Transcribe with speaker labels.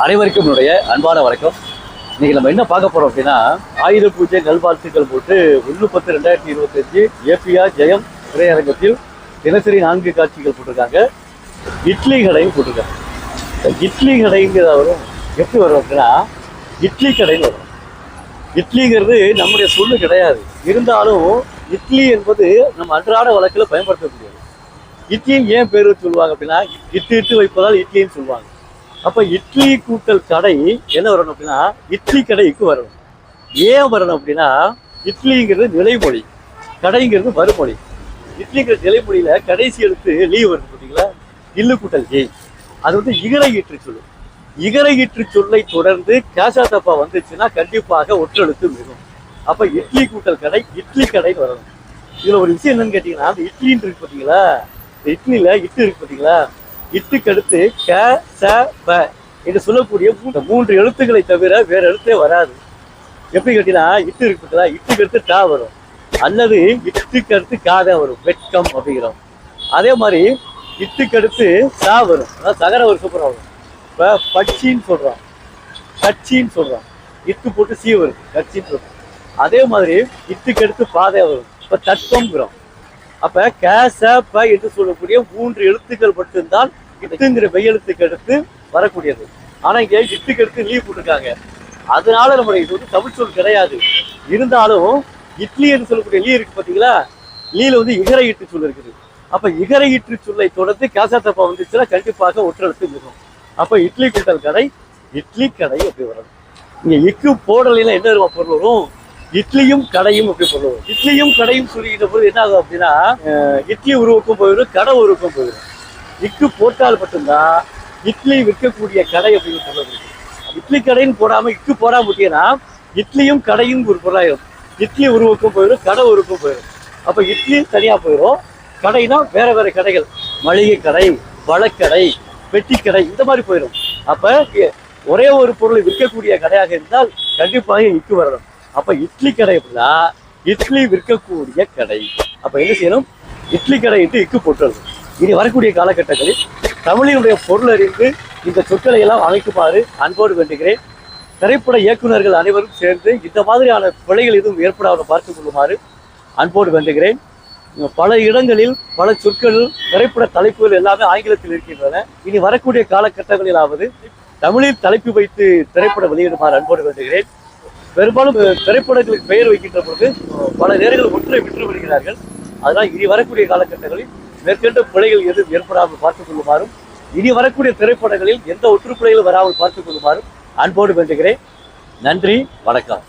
Speaker 1: அனைவருக்கும் என்னுடைய அன்பான வணக்கம். இன்னைக்கு நம்ம என்ன பார்க்க போறோம் அப்படின்னா ஆயுத பூஜை நல்வாழ்த்துக்கள் போட்டு ஒன்று பத்து ரெண்டாயிரத்தி இருபத்தஞ்சு ஏபிஆர் ஜெயம் திரையரங்கத்தில் தினசரி நான்கு காட்சிகள் போட்டிருக்காங்க. இட்லி கடையும் போட்டிருக்காங்க. இட்லி கடைங்கிறத வரும் எப்படி வரும் அப்படின்னா இட்லி கடைன்னு வரும் இட்லிங்கிறது நம்முடைய சொல்லு கிடையாது. இருந்தாலும் இட்லி என்பது நம்ம அன்றாட வழக்கில் பயன்படுத்தக்கூடியது. இட்லியும் ஏன் பேர் வச்சு சொல்லுவாங்க அப்படின்னா இட்டு இட்டு வைப்பதால் இட்லின்னு சொல்லுவாங்க. அப்ப இட்லி கூட்டல் கடை என்ன வரணும் அப்படின்னா இட்லி கடைக்கு வரணும் ஏன் வரணும் அப்படின்னா இட்லிங்கிறது நிலைமொழி கடைங்கிறது மறுமொழி. இட்லிங்கிற நிலைமொழியில கடைசி எழுத்து லீவ் வருது பார்த்தீங்களா இல்லு கூட்டல் ஏய் அது வந்து இகர ஈற்று சொல்லு. இகர ஈற்று சொல்லை தொடர்ந்து கேசா தப்பா வந்துச்சுன்னா கண்டிப்பாக ஒற்றெழுத்து மிகும். அப்ப இட்லி கூட்டல் கடை இட்லி கடைன்னு வரணும் இதுல ஒரு விஷயம் என்னன்னு கேட்டீங்கன்னா அந்த இட்லின்னு இருக்கு பார்த்தீங்களா இந்த இட்லியில இட்டு இருக்கு பார்த்தீங்களா இட்டுக்கடுத்து க ச ப என்று சொல்லக்கூடிய மூன்று எழுத்துக்களை தவிர வேற எழுத்தே வராது. எப்படி கேட்டீங்கன்னா இட்டு இருக்கு இட்டுக்கடுத்து இட்டுக்கு அடுத்து டா வரும். அல்லது இட்டுக்கு அடுத்து காதை வரும். வெட்கம் அப்படிங்கிறோம். அதே மாதிரி இட்டுக்கு அடுத்து சா வரும். அதாவது சகர ஒரு சூப்பராக வரும். இப்போ பட்சின்னு சொல்கிறோம் கட்சின்னு சொல்கிறோம் இட்டு போட்டு சீ வரும். கட்சின்னு சொல்றோம். அதே மாதிரி இட்டுக்கு அடுத்து பாதை வரும். இப்போ தட்பம்ங்கிறோம். அப்ப க ப என்று சொல்லக்கூடிய மூன்று எழுத்துக்கள் மட்டும்தான் இட்டுங்கிற மெய்யெழுத்துக்கு அடுத்து வரக்கூடியது. ஆனா இங்க இத்துக்கு எடுத்து லீவ் போட்டிருக்காங்க. அதனால நம்மளுடைய இது வந்து தமிழ் சொல் கிடையாது. இருந்தாலும் இட்லி என்று சொல்லக்கூடிய லீ இருக்கு பாத்தீங்களா? லீல வந்து இகர ஈட்டு சொல் இருக்குது. அப்ப இகர ஈட்டு சொல்லை தொடர்ந்து கேசா தப்பா வந்துச்சுன்னா கண்டிப்பாக ஒற்றெழுத்து இருக்கும் அப்ப இட்லி கூட்டல் கடை இட்லி கடை அப்படி வரும். இங்க இக்கு போடலாம் என்ன இருக்கும் பொருள் வரும்? இட்லியும் கடையும் அப்படி வரும் இட்லியும் கடையும் சொல்லிக்கிட்ட போது என்ன ஆகும் அப்படின்னா இட்லி உருவக்கும் போயிடும் கடை உருவக்கும் போயிடும். இக்கு போட்டால் மட்டும்தான் இட்லி விற்கக்கூடிய கடை அப்படின்னு சொல்றது இட்லி கடைன்னு போடாம இக்கு போடாம விட்டீங்கன்னா இட்லியும் கடையும் ஒரு பொருளாயிரும். இட்லி உருவக்கும் போயிடும் கடை உருவக்கும் போயிடும். அப்ப இட்லி தனியா போயிடும் கடைனா வேற வேற கடைகள். மளிகை கடை பழக்கடை பெட்டி கடை இந்த மாதிரி போயிடும். அப்ப ஒரே ஒரு பொருளை விற்கக்கூடிய கடையாக இருந்தால் கண்டிப்பாக இக்கு வரணும். அப்ப இட்லி கடை அப்படின்னா இட்லி விற்கக்கூடிய கடை. அப்ப என்ன செய்யணும்? இட்லி கடை என்று இக்கு போட்டுள்ளது இனி வரக்கூடிய காலகட்டங்களில் தமிழினுடைய பொருள் அறிந்து இந்த சொற்களை எல்லாம் அமைக்குமாறு அன்போடு வேண்டுகிறேன். திரைப்பட இயக்குனர்கள் அனைவரும் சேர்ந்து இந்த மாதிரியான பிழைகள் எதுவும் ஏற்படாமல் பார்த்துக் கொள்ளுமாறு அன்போடு வேண்டுகிறேன். பல இடங்களில் பல சொற்கள் திரைப்பட தலைப்புகள் எல்லாமே ஆங்கிலத்தில் இருக்கின்றன. இனி வரக்கூடிய காலகட்டங்களிலாவது தமிழில் தலைப்பு வைத்து திரைப்படம் வெளியிடுமாறு அன்போடு வேண்டுகிறேன். பெரும்பாலும் திரைப்படங்களுக்கு பெயர் வைக்கின்ற பொழுது பல நேரங்கள் ஒன்றை விற்று வருகிறார்கள் அதனால் இனி வரக்கூடிய காலகட்டங்களில் மேற்கொண்ட பிழைகள் எதுவும் ஏற்படாமல் பார்த்துக் கொள்ளுமாறும் இனி வரக்கூடிய திரைப்படங்களில் எந்த ஒற்று பிழைகளும் வராமல் பார்த்துக் கொள்ளுமாறும் அன்போடு வேண்டுகிறேன். நன்றி வணக்கம்.